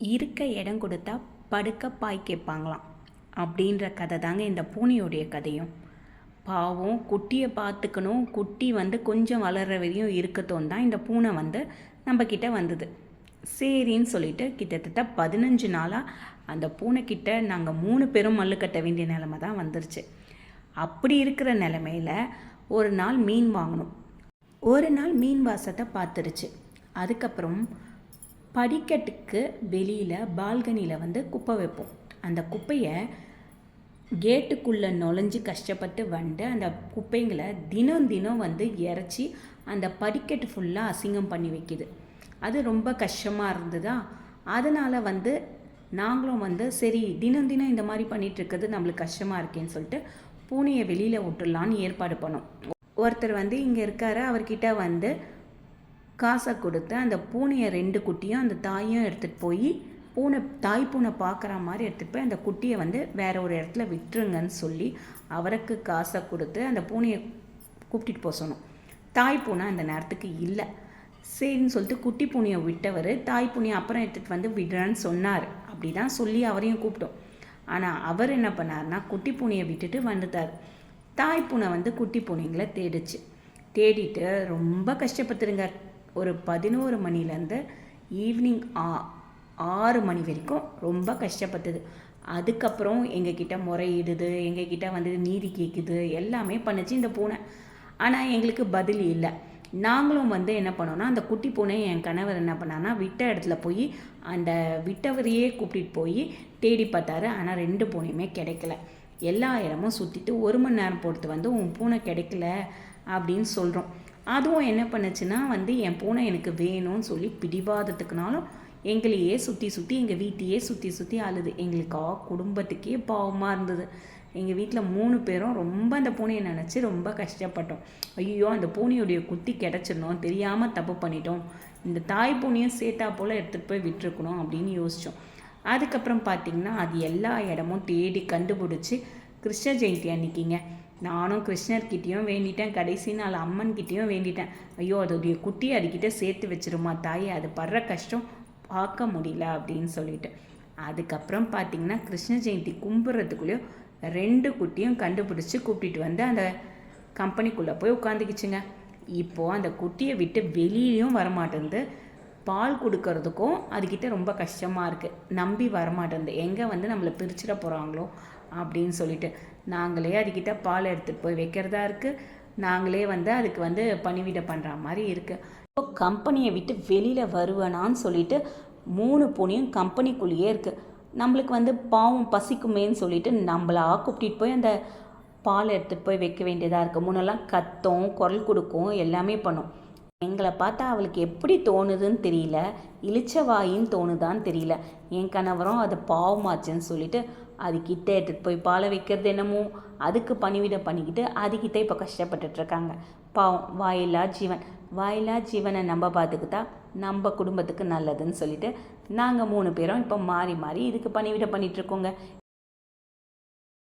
இருக்க இடம் கொடுத்தா படுக்க பாய் கேட்பாங்களாம். அப்படின்ற கதை தாங்க இந்த பூனையுடைய கதையும். பாவம் குட்டியை பார்த்துக்கணும் குட்டி வந்து கொஞ்சம் வளர்ற வரையும் இருக்கட்டும் தான் இந்த பூனை வந்து நம்ம வந்தது. சரின்னு சொல்லிட்டு கிட்டத்தட்ட பதினஞ்சு நாளாக அந்த பூனைக்கிட்ட நாங்கள் மூணு பேரும் மல்லு கட்ட வேண்டிய நிலமை தான் வந்துருச்சு. அப்படி இருக்கிற நிலமையில ஒரு நாள் மீன் வாங்கணும். ஒரு நாள் மீன் வாசத்தை பார்த்துருச்சு. அதுக்கப்புறம் படிக்கட்டுக்கு வெளியில் பால்கனியில் வந்து குப்பை வைப்போம். அந்த குப்பையை கேட்டுக்குள்ளே நுழைஞ்சு கஷ்டப்பட்டு வந்து அந்த குப்பைங்களை தினம் தினம் வந்து இறச்சி அந்த படிக்கட்டு ஃபுல்லாக அசிங்கம் பண்ணி வைக்கிது. அது ரொம்ப கஷ்டமாக இருந்ததா? அதனால் வந்து நாங்களும் வந்து சரி தினம் தினம் இந்த மாதிரி பண்ணிட்டு இருக்கிறது நம்மளுக்கு கஷ்டமாக இருக்கேன்னு சொல்லிட்டு பூனையை வெளியில் விட்டுடலான்னு ஏற்பாடு பண்ணோம். ஒருத்தர் வந்து இங்கே இருக்கார். அவர்கிட்ட வந்து காசை கொடுத்து அந்த பூனையை ரெண்டு குட்டியும் அந்த தாயும் எடுத்துகிட்டு போய் பூனை தாய் பூனை பார்க்குற மாதிரி எடுத்துகிட்டு போய் அந்த குட்டியை வந்து வேற ஒரு இடத்துல விட்டுருங்கன்னு சொல்லி அவருக்கு காசை கொடுத்து அந்த பூனையை கூப்பிட்டுட்டு போக சொன்னோம். தாய் பூனை அந்த நேரத்துக்கு இல்லை. சரின்னு சொல்லிட்டு குட்டி பூனையை விட்டவர் தாய் பூனையை அப்புறம் எடுத்துகிட்டு வந்து விடுறேன்னு சொன்னார். அப்படி தான் சொல்லி அவரையும் கூப்பிட்டோம். ஆனால் அவர் என்ன பண்ணார்னா குட்டி பூனையை விட்டுட்டு வந்துட்டார். தாய் பூனை வந்து குட்டி பூனைங்களை தேடிச்சு. தேடிட்டு ரொம்ப கஷ்டப்பட்டுருங்க ஒரு பதினோரு மணிலேருந்து ஈவினிங் ஆ ஆறு மணி வரைக்கும் ரொம்ப கஷ்டப்பட்டது. அதுக்கப்புறம் எங்ககிட்ட முறையிடுது எங்ககிட்ட வந்து நீதி கேட்குது எல்லாமே பண்ணுச்சு இந்த பூனை. ஆனால் எங்களுக்கு பதில் இல்லை. நாங்களும் வந்து என்ன பண்ணோன்னா அந்த குட்டி பூனை என் கணவர் என்ன பண்ணான்னா விட்ட இடத்துல போய் அந்த விட்டவரையே கூப்பிட்டு போய் தேடி பார்த்தாரு. ஆனால் ரெண்டு பூனையுமே கிடைக்கல. எல்லா இடமும் சுற்றிட்டு ஒரு மணி நேரம் பொறுத்து வந்து உன் பூனை கிடைக்கல அப்படின்னு சொல்கிறோம் அதுவும் என்ன பண்ணுச்சுன்னா வந்து என் பூனை எனக்கு வேணும்னு சொல்லி பிடிவாதத்துக்குனாலும் எங்களையே சுற்றி சுற்றி எங்கள் வீட்டையே சுற்றி சுற்றி அழுது. எங்களுக்கா குடும்பத்துக்கே பாவமாக இருந்தது. எங்கள் வீட்டில் மூணு பேரும் ரொம்ப அந்த பூனையை நினச்சி ரொம்ப கஷ்டப்பட்டோம். ஐயோ அந்த பூனையுடைய குத்தி கிடச்சிடணும். தெரியாமல் தப்பு பண்ணிட்டோம். இந்த தாய் பூனையும் சேத்தா போல் எடுத்துகிட்டு போய் விட்டுருக்கணும் அப்படின்னு யோசித்தோம் அதுக்கப்புறம் பார்த்திங்கன்னா அது எல்லா இடமும் தேடி கண்டுபிடிச்சி கிருஷ்ண ஜெயந்தி அன்னைக்கிங்க. நானும் கிருஷ்ணர்கிட்டேயும் வேண்டிட்டேன். கடைசி நாள் அம்மன்கிட்டேயும் வேண்டிட்டேன். ஐயோ அதோடைய குட்டி அதுக்கிட்ட சேர்த்து வச்சிருமா தாயே? அது படுற கஷ்டம் பார்க்க முடியல அப்படின்னு சொல்லிட்டு. அதுக்கப்புறம் பார்த்தீங்கன்னா கிருஷ்ண ஜெயந்தி கும்புறதுக்குள்ளேயும் ரெண்டு குட்டியும் கண்டுபிடிச்சி கூப்பிட்டுட்டு வந்து அந்த கம்பெனிக்குள்ளே போய் உட்காந்துக்கிச்சுங்க. இப்போது அந்த குட்டியை விட்டு வெளியிலையும் வரமாட்டேங்குது. பால் கொடுக்கறதுக்கும் அதுக்கிட்ட ரொம்ப கஷ்டமாக இருக்குது நம்பி வரமாட்டேங்குது எங்கே வந்து நம்மளை பிரிச்சிட போகிறாங்களோ அப்படின்னு சொல்லிட்டு. நாங்களே அதுக்கிட்ட பால் எடுத்துகிட்டு போய் வைக்கிறதா இருக்குது நாங்களே வந்து அதுக்கு வந்து பணிவிட பண்ணுற மாதிரி இருக்குது இப்போ கம்பெனியை விட்டு வெளியில் வருவேனான்னு சொல்லிட்டு மூணு பூனையும் கம்பெனிக்குள்ளேயே இருக்குது நம்மளுக்கு வந்து பாவம் பசிக்குமேன்னு சொல்லிட்டு நம்மளா கூப்பிட்டுட்டு போய் அந்த பால் எடுத்துகிட்டு போய் வைக்க வேண்டியதாக இருக்குது முன்னெல்லாம் கத்தும் குரல் கொடுக்கும் எல்லாமே பண்ணும். எங்களை பார்த்தா அவளுக்கு எப்படி தோணுதுன்னு தெரியல. இழிச்சவாயின்னு தோணுதான்னு தெரியல. என் கணவரும் அது பாவமாச்சுன்னு சொல்லிட்டு அதுக்கிட்ட எடுத்துகிட்டு போய் பாலை வைக்கிறது என்னமோ அதுக்கு பணிவிட பண்ணிக்கிட்டு அதுக்கிட்ட இப்போ கஷ்டப்பட்டுட்ருக்காங்க. பாவம் வாயிலா ஜீவன். வாயிலா ஜீவனை நம்ம பார்த்துக்கிட்டா நம்ம குடும்பத்துக்கு நல்லதுன்னு சொல்லிட்டு நாங்கள் மூணு பேரும் இப்போ மாறி மாறி இதுக்கு பணிவிட பண்ணிகிட்ருக்கோங்க